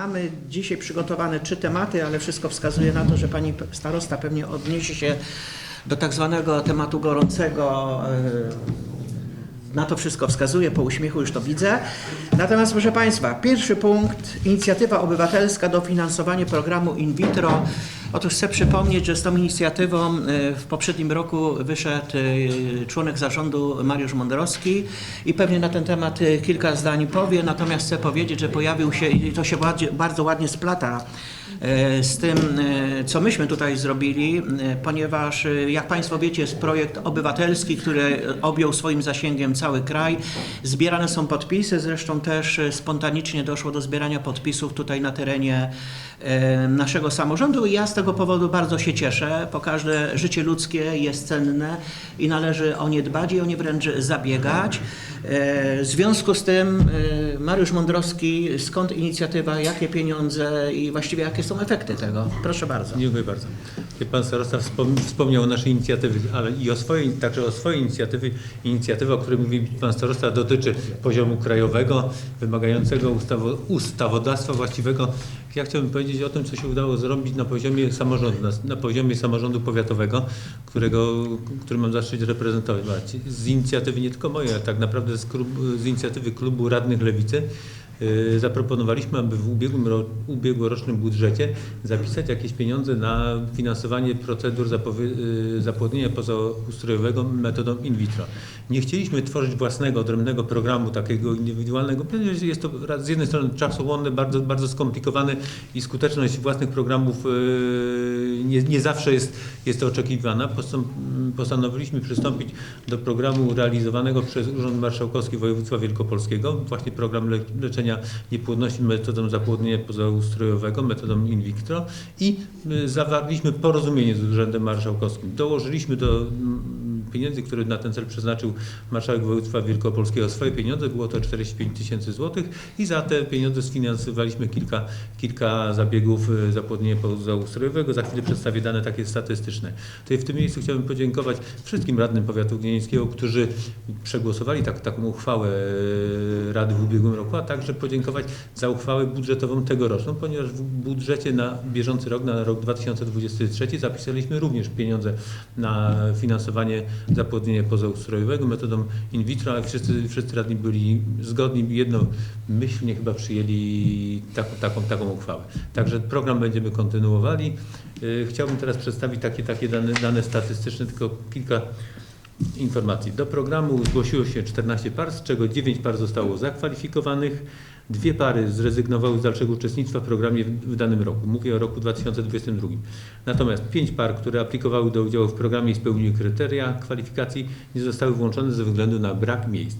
Mamy dzisiaj przygotowane trzy tematy, ale wszystko wskazuje na to, że pani starosta pewnie odniesie się do tak zwanego tematu gorącego. e, Na to wszystko wskazuje, po uśmiechu już to widzę. Natomiast proszę Państwa, pierwszy punkt, inicjatywa obywatelska dofinansowanie programu in vitro. Otóż chcę przypomnieć, że z tą inicjatywą e, w poprzednim roku wyszedł e, członek zarządu Mariusz Mądrowski i pewnie na ten temat e, kilka zdań powie, natomiast chcę powiedzieć, że pojawił się i to się bardzo ładnie splata z tym, e, co myśmy tutaj zrobili, e, ponieważ e, jak Państwo wiecie jest projekt obywatelski, który objął swoim zasięgiem cały kraj. Zbierane są podpisy, zresztą też e, spontanicznie doszło do zbierania podpisów tutaj na terenie e, naszego samorządu i ja z tego powodu bardzo się cieszę, bo każde życie ludzkie jest cenne i należy o nie dbać i o nie wręcz zabiegać. E, W związku z tym e, Mariusz Mądrowski, skąd inicjatywa, jakie pieniądze i właściwie jakie są efekty tego? Proszę bardzo. Dziękuję bardzo. Pan starosta wspom- wspomniał o naszej inicjatywie, ale i o swojej, także o swojej inicjatywie. Inicjatywa, o której mówi Pan starosta, dotyczy poziomu krajowego, wymagającego ustawo, ustawodawstwa właściwego. Ja chciałbym powiedzieć o tym, co się udało zrobić na poziomie samorządu, na, na poziomie samorządu powiatowego, którego, który mam zaszczyt reprezentować. Z inicjatywy nie tylko mojej, ale tak naprawdę z, klub, z inicjatywy klubu radnych Lewicy. Yy, Zaproponowaliśmy, aby w ubiegłym ro, ubiegłorocznym budżecie zapisać jakieś pieniądze na finansowanie procedur yy, zapłodnienia pozaustrojowego metodą in vitro. Nie chcieliśmy tworzyć własnego, odrębnego programu takiego indywidualnego, ponieważ jest to z jednej strony czasochłonne, bardzo, bardzo skomplikowane i skuteczność własnych programów yy, nie, nie zawsze jest, jest oczekiwana. Postąp- Postanowiliśmy przystąpić do programu realizowanego przez Urząd Marszałkowski Województwa Wielkopolskiego, właśnie program le- leczenia niepłodności metodą zapłodnienia pozaustrojowego, metodą in vitro i y, zawarliśmy porozumienie z Urzędem Marszałkowskim. Dołożyliśmy do mm, pieniędzy, które na ten cel przeznaczył Marszałek Województwa Wielkopolskiego swoje pieniądze, było to 45 tysięcy złotych i za te pieniądze sfinansowaliśmy kilka, kilka zabiegów y, zapłodnienia pozaustrojowego. Za chwilę przedstawię dane takie statystyczne. Tutaj w tym miejscu chciałbym podziękować wszystkim radnym powiatu gnieźnieńskiego, którzy przegłosowali tak, taką uchwałę e, Rady w ubiegłym roku, a także podziękować za uchwałę budżetową tegoroczną, ponieważ w budżecie na bieżący rok, na rok 2023 zapisaliśmy również pieniądze na finansowanie zapłodnienia pozaustrojowego metodą in vitro, ale wszyscy, wszyscy radni byli zgodni, jednomyślnie chyba przyjęli taką, taką, taką uchwałę. Także program będziemy kontynuowali. E, Chciałbym teraz przedstawić takie, takie dane, dane statystyczne, tylko kilka informacji. Do programu zgłosiło się 14 par, z czego 9 par zostało zakwalifikowanych. Dwie pary zrezygnowały z dalszego uczestnictwa w programie w, danym roku. Mówię o roku 2022. Natomiast 5 par, które aplikowały do udziału w programie i spełniły kryteria kwalifikacji, nie zostały włączone ze względu na brak miejsc.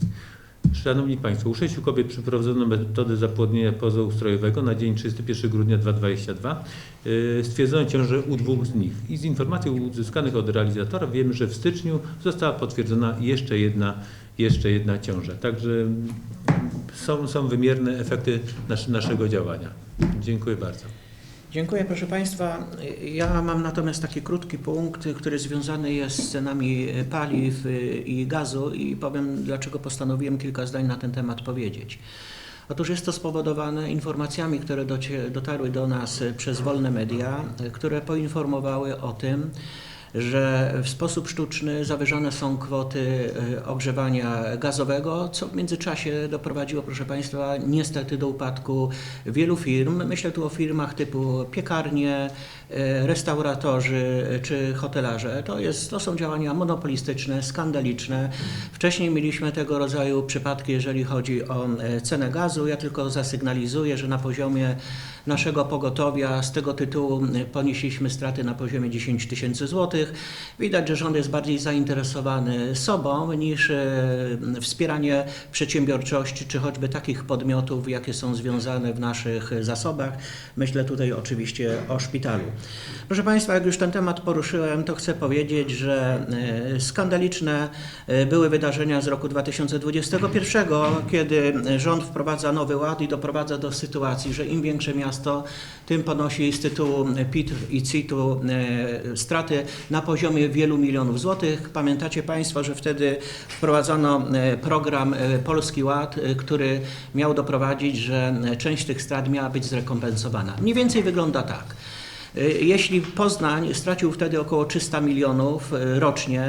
Szanowni Państwo, u sześciu kobiet przeprowadzono metodę zapłodnienia pozaustrojowego na dzień 31 grudnia 2022. Yy, Stwierdzono ciążę u dwóch z nich. I z informacji uzyskanych od realizatora wiemy, że w styczniu została potwierdzona jeszcze jedna, jeszcze jedna ciąża. Także mm, są, są wymierne efekty nasz, naszego działania. Dziękuję bardzo. Dziękuję proszę Państwa. Ja mam natomiast taki krótki punkt, który związany jest z cenami paliw i gazu i powiem dlaczego postanowiłem kilka zdań na ten temat powiedzieć. Otóż jest to spowodowane informacjami, które dotarły do nas przez wolne media, które poinformowały o tym, że w sposób sztuczny zawyżane są kwoty y, ogrzewania gazowego, co w międzyczasie doprowadziło, proszę Państwa, niestety do upadku wielu firm. Myślę tu o firmach typu piekarnie, y, restauratorzy czy hotelarze. To, jest, to są działania monopolistyczne, skandaliczne. Wcześniej mieliśmy tego rodzaju przypadki, jeżeli chodzi o y, cenę gazu. Ja tylko zasygnalizuję, że na poziomie naszego pogotowia z tego tytułu ponieśliśmy straty na poziomie 10 tysięcy złotych. Widać, że rząd jest bardziej zainteresowany sobą niż e, wspieranie przedsiębiorczości, czy choćby takich podmiotów, jakie są związane w naszych zasobach. Myślę tutaj oczywiście o szpitalu. Proszę Państwa, jak już ten temat poruszyłem, to chcę powiedzieć, że e, skandaliczne e, były wydarzenia z roku 2021, kiedy rząd wprowadza nowy ład i doprowadza do sytuacji, że im większe miasto, tym ponosi z tytułu PIT i CIT-u e, straty na poziomie wielu milionów złotych. Pamiętacie Państwo, że wtedy wprowadzono e, program e, Polski Ład, który miał doprowadzić, że część tych strat miała być zrekompensowana. Mniej więcej wygląda tak. Y, Jeśli Poznań stracił wtedy około 300 milionów y, rocznie,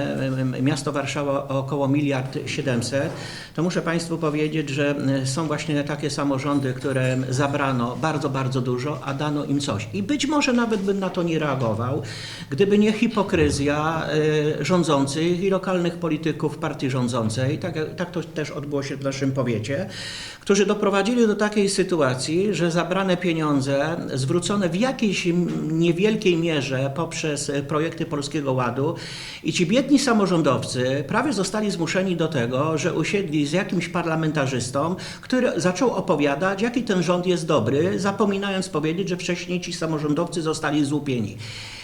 y, miasto Warszawa około miliard 700, to muszę Państwu powiedzieć, że są właśnie takie samorządy, które zabrano bardzo, bardzo dużo, a dano im coś. I być może nawet bym na to nie reagował, gdyby nie hipokryzja rządzących i lokalnych polityków partii rządzącej, tak, tak to też odbyło się w naszym powiecie, którzy doprowadzili do takiej sytuacji, że zabrane pieniądze zwrócone w jakiejś niewielkiej mierze poprzez e, projekty Polskiego Ładu i ci biedni samorządowcy prawie zostali zmuszeni do tego, że usiedli z jakimś parlamentarzystą, który zaczął opowiadać, jaki ten rząd jest dobry, zapominając powiedzieć, że wcześniej ci samorządowcy zostali złupieni.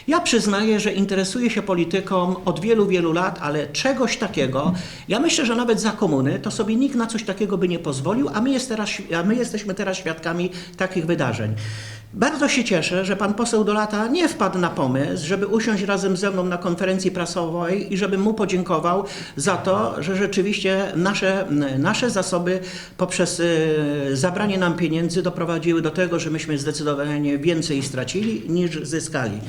Ja przyznaję, że interesuję się polityką od wielu, wielu lat, ale czegoś takiego, ja myślę, że nawet za komuny, to sobie nikt na coś takiego by nie pozwolił, a my, jest teraz, a my jesteśmy teraz świadkami takich wydarzeń. Bardzo się cieszę, że pan poseł Dolata nie wpadł na pomysł, żeby usiąść razem ze mną na konferencji prasowej i żebym mu podziękował za to, że rzeczywiście nasze, nasze zasoby poprzez y, zabranie nam pieniędzy doprowadziły do tego, że myśmy zdecydowanie więcej stracili niż zyskali.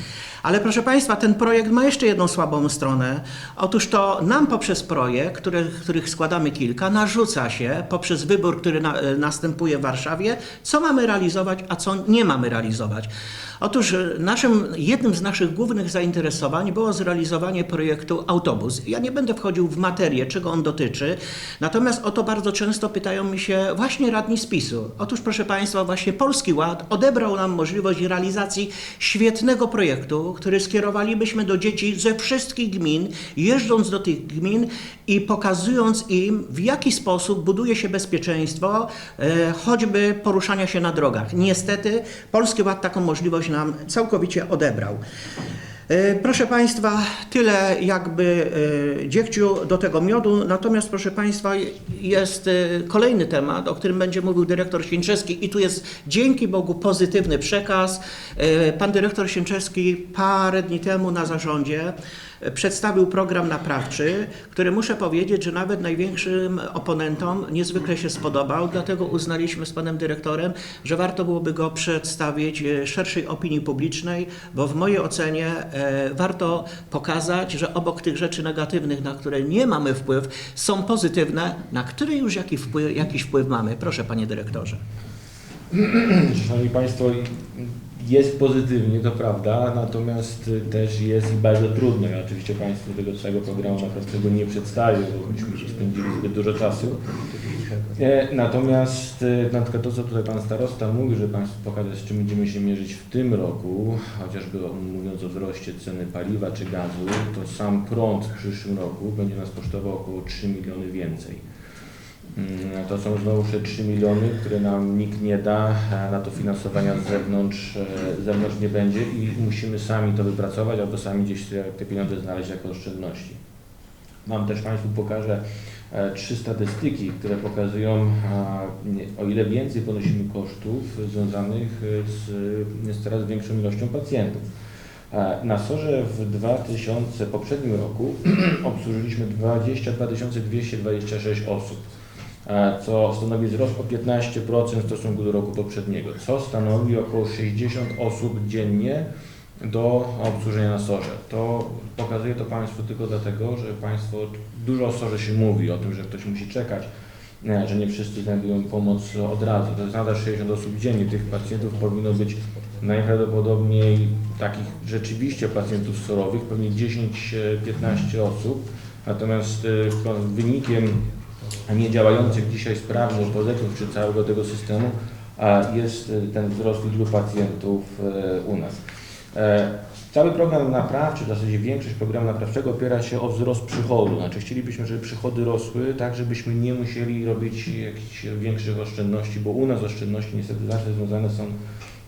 Ale proszę Państwa, ten projekt ma jeszcze jedną słabą stronę. Otóż to nam poprzez projekt, który, których składamy kilka, narzuca się poprzez wybór, który na, następuje w Warszawie, co mamy realizować, a co nie mamy realizować. Otóż e, naszym, jednym z naszych głównych zainteresowań było zrealizowanie projektu Autobus. Ja nie będę wchodził w materię, czego on dotyczy, natomiast o to bardzo często pytają mi się właśnie radni z PiSu. Otóż proszę Państwa, właśnie Polski Ład odebrał nam możliwość realizacji świetnego projektu, który skierowalibyśmy do dzieci ze wszystkich gmin, jeżdżąc do tych gmin i pokazując im, w jaki sposób buduje się bezpieczeństwo, e, choćby poruszania się na drogach. Niestety Polski Ład taką możliwość nam całkowicie odebrał. E, Proszę Państwa, tyle jakby e, dziegciu do tego miodu. Natomiast, proszę Państwa, jest e, kolejny temat, o którym będzie mówił dyrektor Sienczewski i tu jest dzięki Bogu pozytywny przekaz. Pan dyrektor Sienczewski parę dni temu na zarządzie przedstawił program naprawczy, który muszę powiedzieć, że nawet największym oponentom niezwykle się spodobał, dlatego uznaliśmy z panem dyrektorem, że warto byłoby go przedstawić e, szerszej opinii publicznej, bo w mojej ocenie e, warto pokazać, że obok tych rzeczy negatywnych, na które nie mamy wpływ, są pozytywne, na które już jaki wpływ, jakiś wpływ mamy. Proszę panie dyrektorze. Szanowni Państwo, jest pozytywnie, to prawda, natomiast też jest bardzo trudno. Ja oczywiście Państwu tego całego programu naprawdę nie przedstawię, bo byśmy się spędzili zbyt dużo czasu. E, Natomiast e, na przykład to, co tutaj Pan Starosta mówi, że Państwu pokazać, z czym będziemy się mierzyć w tym roku, chociażby mówiąc o wzroście ceny paliwa czy gazu, to sam prąd w przyszłym roku będzie nas kosztował około 3 miliony więcej. Mm, To są znowu te 3 miliony, które nam nikt nie da, a na to finansowania z zewnątrz, e, z zewnątrz nie będzie i musimy sami to wypracować, albo sami gdzieś te, pieniądze znaleźć jako oszczędności. Mam też Państwu pokażę e, trzy statystyki, które pokazują, o ile więcej ponosimy kosztów związanych z, z coraz większą ilością pacjentów. E, Na SOR-ze w 2000, poprzednim roku obsłużyliśmy 22 226 osób e, co stanowi wzrost o 15% w stosunku do roku poprzedniego, co stanowi około 60 osób dziennie do obsłużenia na SOR-ze. To pokazuje to Państwu tylko dlatego, że Państwo dużo o SOR-ze się mówi, o tym, że ktoś musi czekać, e, że nie wszyscy znajdują pomoc od razu. To jest nadal 60 osób dziennie. Tych pacjentów powinno być najprawdopodobniej takich rzeczywiście pacjentów sorowych, pewnie 10-15 osób. Natomiast e, wynikiem niedziałających dzisiaj sprawnie pozetów czy całego tego systemu jest e, ten wzrost liczby pacjentów e, u nas. E, Cały program naprawczy, w zasadzie większość programu naprawczego opiera się o wzrost przychodu. Znaczy chcielibyśmy, żeby przychody rosły, tak żebyśmy nie musieli robić jakichś większych oszczędności, bo u nas oszczędności niestety zawsze związane są,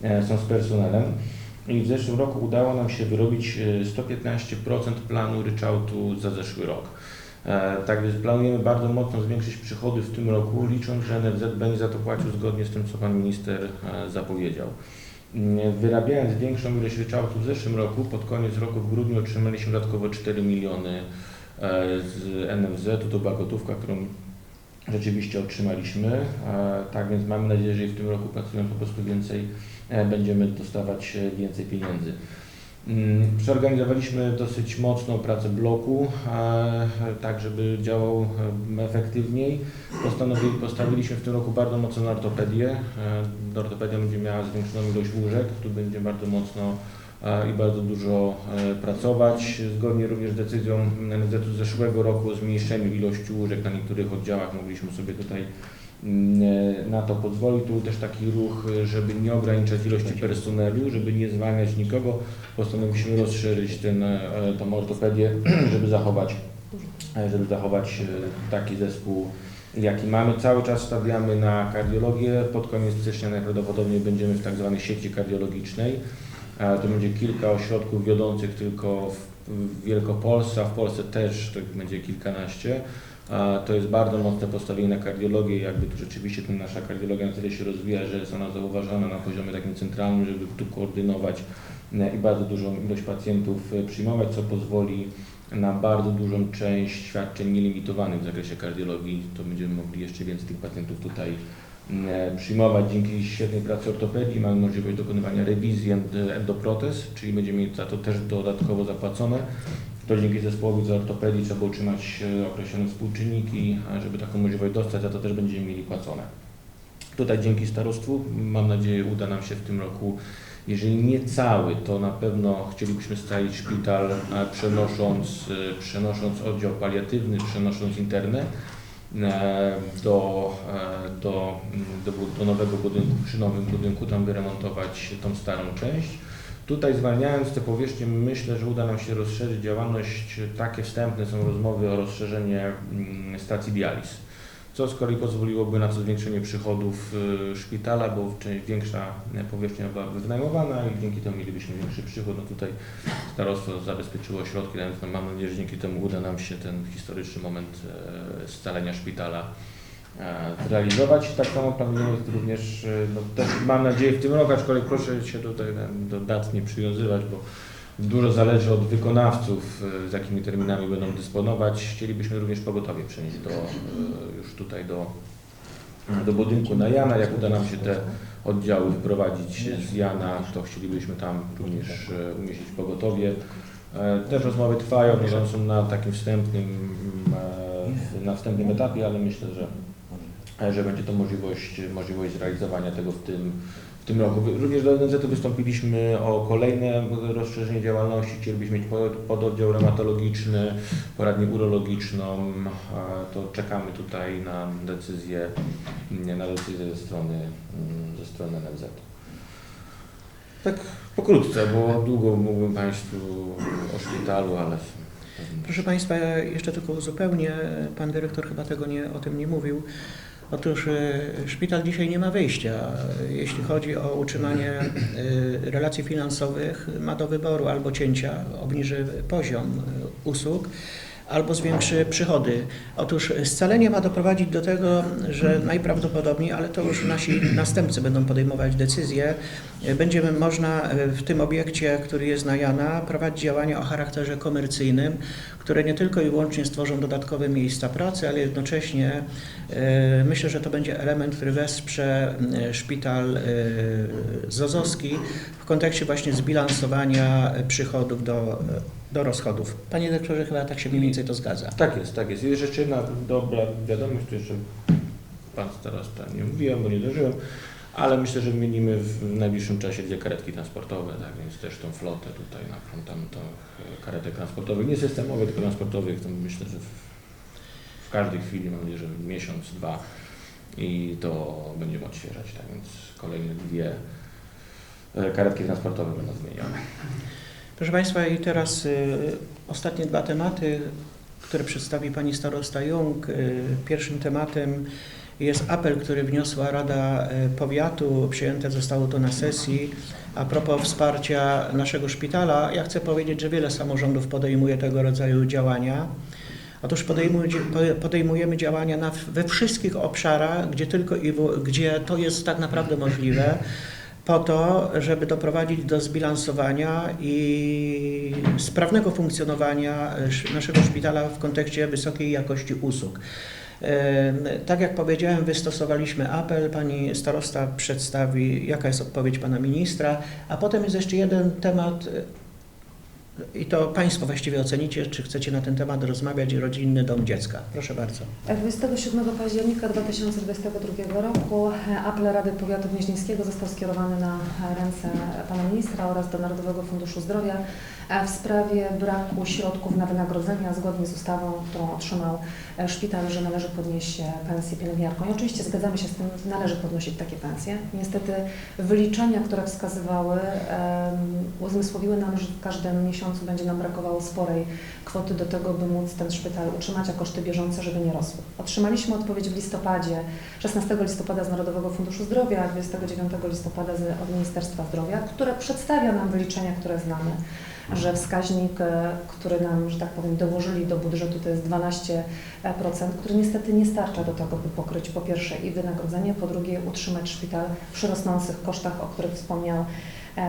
e, są z personelem. I w zeszłym roku udało nam się wyrobić e, 115% planu ryczałtu za zeszły rok. E, Tak więc planujemy bardzo mocno zwiększyć przychody w tym roku, licząc, że NFZ będzie za to płacił zgodnie z tym, co Pan Minister e, zapowiedział. Mm, Wyrabiając większą ilość ryczałtów w zeszłym roku, pod koniec roku w grudniu otrzymaliśmy dodatkowo 4 miliony e, z NFZ-u, to była gotówka, którą rzeczywiście otrzymaliśmy. Tak więc mamy nadzieję, że w tym roku pracując po prostu więcej będziemy dostawać więcej pieniędzy. Mm, Przeorganizowaliśmy dosyć mocną pracę bloku, e, tak żeby działał e, efektywniej. Postawiliśmy w tym roku bardzo mocno na ortopedię. E, Ortopedia będzie miała zwiększoną ilość łóżek, tu będzie bardzo mocno i bardzo dużo pracować. Zgodnie również z decyzją NFZ z zeszłego roku o zmniejszeniu ilości łóżek na niektórych oddziałach mogliśmy sobie tutaj mm, na to pozwolić. Tu był też taki ruch, e, żeby nie ograniczać ilości personelu, żeby nie zwalniać nikogo. Postanowiliśmy rozszerzyć ten, e, ortopedię, żeby zachować, e, żeby zachować e, taki zespół, jaki mamy. Cały czas stawiamy na kardiologię. Pod koniec stycznia najprawdopodobniej będziemy w tak zwanej sieci kardiologicznej. E, To będzie kilka ośrodków wiodących tylko w Wielkopolsce, a w Polsce też to będzie kilkanaście. To jest bardzo mocne postawienie na kardiologię jakby tu rzeczywiście tu nasza kardiologia na tyle się rozwija, że jest ona zauważana na poziomie takim centralnym, żeby tu koordynować e, i bardzo dużą ilość pacjentów e, przyjmować, co pozwoli na bardzo dużą część świadczeń nielimitowanych w zakresie kardiologii. To będziemy mogli jeszcze więcej tych pacjentów tutaj e, przyjmować. Dzięki świetnej pracy ortopedii mamy możliwość dokonywania rewizji end- endoprotez, czyli będziemy mieć za to też dodatkowo zapłacone. To dzięki zespołowi z ortopedii trzeba utrzymać e, określone współczynniki, a żeby taką możliwość dostać, za to też będziemy mieli płacone. Tutaj dzięki starostwu, mam nadzieję, uda nam się w tym roku, jeżeli nie cały, to na pewno chcielibyśmy scalić szpital, e, przenosząc, e, przenosząc oddział paliatywny, przenosząc internę e, do, e, do, mm, do, do nowego budynku, przy nowym budynku, tam wyremontować tą starą część. Tutaj zwalniając te powierzchnie, myślę, że uda nam się rozszerzyć działalność. Takie wstępne są rozmowy o rozszerzenie mm, stacji dializ co z kolei pozwoliłoby na zwiększenie przychodów y, szpitala, bo większa e, powierzchnia była wynajmowana i dzięki temu mielibyśmy większy przychód. No tutaj starostwo zabezpieczyło środki, więc mam nadzieję, że dzięki temu uda nam się ten historyczny moment e, scalenia szpitala zrealizować. Tak samo planujemy również, e, no też mam nadzieję w tym roku, aczkolwiek proszę się tutaj em, do dat nie przywiązywać, bo Dużo zależy od wykonawców, e, z jakimi terminami będą dysponować. Chcielibyśmy również pogotowie przenieść do, e, już tutaj do, do budynku na Jana. Jak uda nam się te oddziały wyprowadzić z Jana, to chcielibyśmy tam również e, umieścić pogotowie. E, Też rozmowy trwają, one są na takim wstępnym, e, na wstępnym etapie, ale myślę, że, e, że będzie to możliwość, możliwość zrealizowania tego w tym, w tym roku. Również do NZ wystąpiliśmy o kolejne rozszerzenie działalności. Chcielibyśmy mieć pod- pododdział reumatologiczny, poradnię urologiczną. E, To czekamy tutaj na decyzję, nie, na decyzję ze strony, mm, ze strony NFZ. Tak pokrótce, bo długo mógłbym Państwu o szpitalu, ale... Proszę Państwa, jeszcze tylko uzupełnię, Pan dyrektor chyba tego nie, o tym nie mówił. Otóż e, szpital dzisiaj nie ma wyjścia. Jeśli chodzi o utrzymanie e, relacji finansowych, ma do wyboru albo cięcia, obniży poziom e, usług, albo zwiększy przychody. Otóż scalenie ma doprowadzić do tego, że najprawdopodobniej, ale to już nasi następcy będą podejmować decyzje, będziemy można w tym obiekcie, który jest na Jana, prowadzić działania o charakterze komercyjnym, które nie tylko i wyłącznie stworzą dodatkowe miejsca pracy, ale jednocześnie e, myślę, że to będzie element, który wesprze e, szpital e, Zozowski w kontekście właśnie zbilansowania e, przychodów do, e, do rozchodów. Panie dyrektorze, chyba tak się mniej więcej to zgadza. Tak jest, tak jest. I jeszcze jedna dobra wiadomość, tu jeszcze Pan starosta nie mówiłem, bo nie dożyłem, ale myślę, że wymienimy w najbliższym czasie dwie karetki transportowe, tak więc też tą flotę tutaj, na tam tą e, karetek transportowych, nie systemowych, tylko transportowych, to myślę, że w, każdej chwili, mam nadzieję, że miesiąc, dwa i to będziemy odświeżać, tak więc kolejne dwie karetki transportowe będą zmienione. Proszę Państwa, i teraz y, ostatnie dwa tematy, które przedstawi Pani Starosta Jung. Y, pierwszym tematem jest apel, który wniosła Rada y, Powiatu, przyjęte zostało to na sesji, a propos wsparcia naszego szpitala. Ja chcę powiedzieć, że wiele samorządów podejmuje tego rodzaju działania. Otóż podejmuj- podejmujemy działania na, we wszystkich obszarach, gdzie tylko i w, gdzie to jest tak naprawdę możliwe. Po to, żeby doprowadzić do zbilansowania i sprawnego funkcjonowania sz- naszego szpitala w kontekście wysokiej jakości usług. Tak jak powiedziałem, wystosowaliśmy apel. Pani starosta przedstawi, jaka jest odpowiedź pana ministra, a potem jest jeszcze jeden temat. E, I to Państwo właściwie ocenicie, czy chcecie na ten temat rozmawiać, rodzinny dom dziecka. Proszę bardzo. 27 października 2022 roku apel Rady Powiatu Gnieźnieńskiego został skierowany na ręce Pana Ministra oraz do Narodowego Funduszu Zdrowia e, w sprawie braku środków na wynagrodzenia zgodnie z ustawą, którą otrzymał e, szpital, że należy podnieść e, pensję pielęgniarkom. I oczywiście zgadzamy się z tym, należy podnosić takie pensje. Niestety wyliczenia, które wskazywały, uzmysłowiły nam, że w każdym miesiącu będzie nam brakowało sporej kwoty do tego, by móc ten szpital utrzymać, a koszty bieżące, żeby nie rosły. Otrzymaliśmy odpowiedź w listopadzie, 16 listopada z Narodowego Funduszu Zdrowia, a 29 listopada z, od Ministerstwa Zdrowia, które przedstawia nam wyliczenia, które znamy, że wskaźnik, e, który nam, że tak powiem, dołożyli do budżetu to jest 12%, który niestety nie starcza do tego, by pokryć po pierwsze i wynagrodzenie, po drugie utrzymać szpital przy rosnących kosztach, o których wspomniał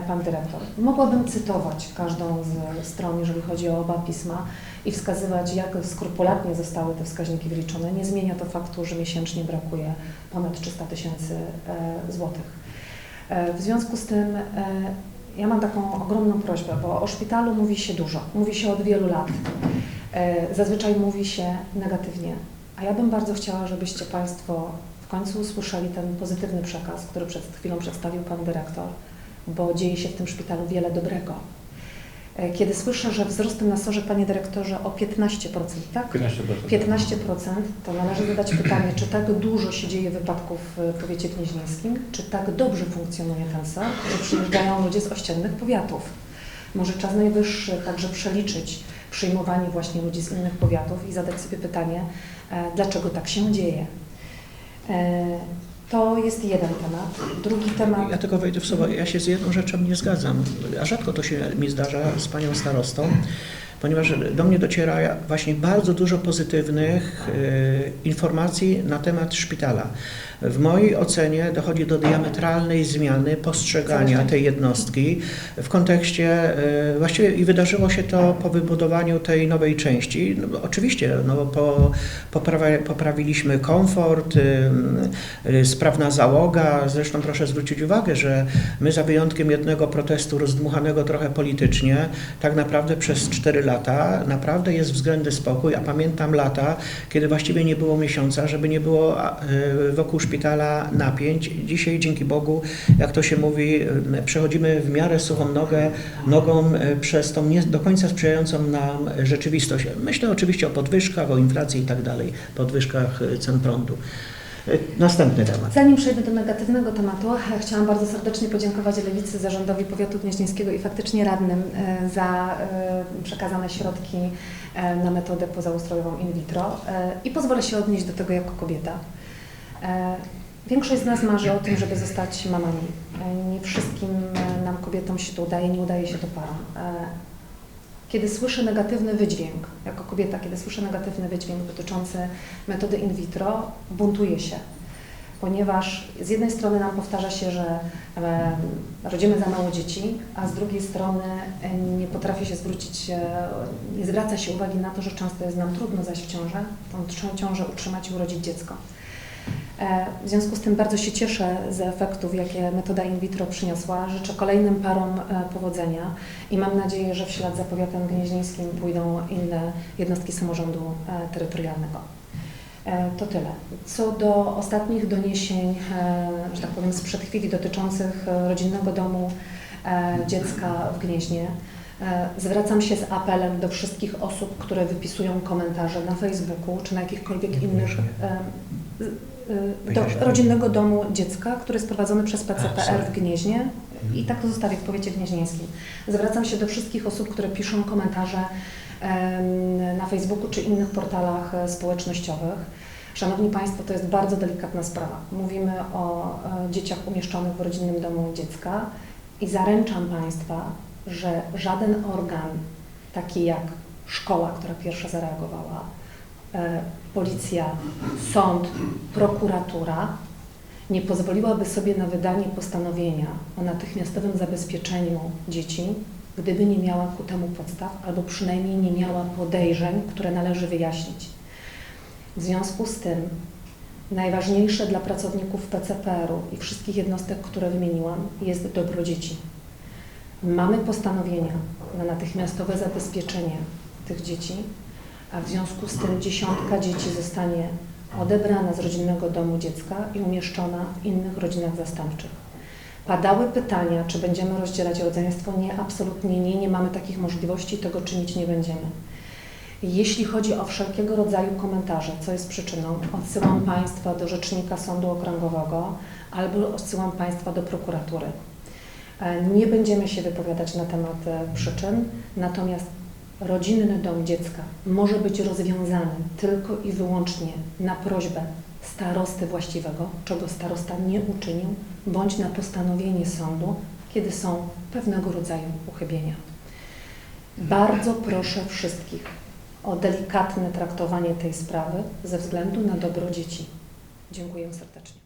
Pan Dyrektor. Mogłabym cytować każdą z stron, jeżeli chodzi o oba pisma i wskazywać, jak skrupulatnie zostały te wskaźniki wyliczone. Nie zmienia to faktu, że miesięcznie brakuje ponad 300 tysięcy e, złotych. E, W związku z tym e, ja mam taką ogromną prośbę, bo o szpitalu mówi się dużo, mówi się od wielu lat. E, Zazwyczaj mówi się negatywnie, a ja bym bardzo chciała, żebyście Państwo w końcu usłyszeli ten pozytywny przekaz, który przed chwilą przedstawił Pan Dyrektor, bo dzieje się w tym szpitalu wiele dobrego. E, Kiedy słyszę, że wzrost ten na sorze, Panie Dyrektorze, o 15%, tak? 15%, to należy zadać pytanie, czy tak dużo się dzieje wypadków w powiecie gnieźnieńskim, czy tak dobrze funkcjonuje ten SOR, że przyjeżdżają ludzie z ościennych powiatów. Może czas najwyższy także przeliczyć przyjmowanie właśnie ludzi z innych powiatów i zadać sobie pytanie, e, dlaczego tak się dzieje. To jest jeden temat. Drugi temat. Ja tylko wejdę w słowo. Ja się z jedną rzeczą nie zgadzam, a rzadko to się mi zdarza z panią starostą, ponieważ do mnie dociera właśnie bardzo dużo pozytywnych e, informacji na temat szpitala. W mojej ocenie dochodzi do diametralnej zmiany postrzegania tej jednostki w kontekście e, właściwie i wydarzyło się to po wybudowaniu tej nowej części. No, oczywiście no, po, poprawiliśmy komfort, y, sprawna załoga. Zresztą proszę zwrócić uwagę, że my za wyjątkiem jednego protestu rozdmuchanego trochę politycznie, tak naprawdę przez 4 lata naprawdę jest względny spokój, a pamiętam lata, kiedy właściwie nie było miesiąca, żeby nie było y, wokół szpitala napięć. Dzisiaj dzięki Bogu, jak to się mówi, przechodzimy w miarę suchą nogę, nogą przez tą nie do końca sprzyjającą nam rzeczywistość. Myślę oczywiście o podwyżkach, o inflacji i tak dalej, podwyżkach y, cen prądu. Y, Następny temat. Zanim przejdę do negatywnego tematu, e, chciałam bardzo serdecznie podziękować Lewicy, Zarządowi Powiatu Gnieźnieńskiego i faktycznie radnym e, za e, przekazane środki e, na metodę pozaustrojową in vitro e, i pozwolę się odnieść do tego jako kobieta. E, Większość z nas marzy o tym, żeby zostać mamami. E, Nie wszystkim e, nam kobietom się to udaje, nie udaje się to parom. Kiedy słyszę negatywny wydźwięk, jako kobieta, kiedy słyszę negatywny wydźwięk dotyczący metody in vitro, buntuję się ponieważ z jednej strony nam powtarza się, że rodzimy za mało dzieci, a z drugiej strony nie potrafi się zwrócić, nie zwraca się uwagi na to, że często jest nam trudno zajść w ciążę, tą ciążę utrzymać i urodzić dziecko. E, W związku z tym bardzo się cieszę z efektów, jakie metoda in vitro przyniosła. Życzę kolejnym parom e, powodzenia i mam nadzieję, że w ślad za powiatem gnieźnieńskim pójdą inne jednostki samorządu e, terytorialnego. To tyle. Co do ostatnich doniesień, że tak powiem, sprzed chwili dotyczących rodzinnego domu dziecka w Gnieźnie, zwracam się z apelem do wszystkich osób, które wypisują komentarze na Facebooku czy na jakichkolwiek innych e, e, do rodzinnego domu dziecka, który jest prowadzony przez PCPR w Gnieźnie i tak to zostawię w powiecie gnieźnieńskim. Zwracam się do wszystkich osób, które piszą komentarze na Facebooku czy innych portalach e, społecznościowych. Szanowni Państwo, to jest bardzo delikatna sprawa. Mówimy o e, dzieciach umieszczonych w rodzinnym domu dziecka i zaręczam Państwa, że żaden organ, taki jak szkoła, która pierwsza zareagowała, e, policja, sąd, prokuratura, nie pozwoliłaby sobie na wydanie postanowienia o natychmiastowym zabezpieczeniu dzieci, gdyby nie miała ku temu podstaw, albo przynajmniej nie miała podejrzeń, które należy wyjaśnić. W związku z tym najważniejsze dla pracowników PCPR-u i wszystkich jednostek, które wymieniłam, jest dobro dzieci. Mamy postanowienia na natychmiastowe zabezpieczenie tych dzieci, a w związku z tym dziesiątka dzieci zostanie odebrana z rodzinnego domu dziecka i umieszczona w innych rodzinach zastępczych. Padały pytania, czy będziemy rozdzielać rodzeństwo. Nie, absolutnie nie, nie mamy takich możliwości, tego czynić nie będziemy. Jeśli chodzi o wszelkiego rodzaju komentarze, co jest przyczyną, odsyłam Państwa do Rzecznika Sądu Okręgowego albo odsyłam Państwa do prokuratury. E, Nie będziemy się wypowiadać na temat e, przyczyn, natomiast rodzinny dom dziecka może być rozwiązany tylko i wyłącznie na prośbę starosty właściwego, czego starosta nie uczynił, bądź na postanowienie sądu, kiedy są pewnego rodzaju uchybienia. Bardzo proszę wszystkich o delikatne traktowanie tej sprawy ze względu na dobro dzieci. Dziękuję serdecznie.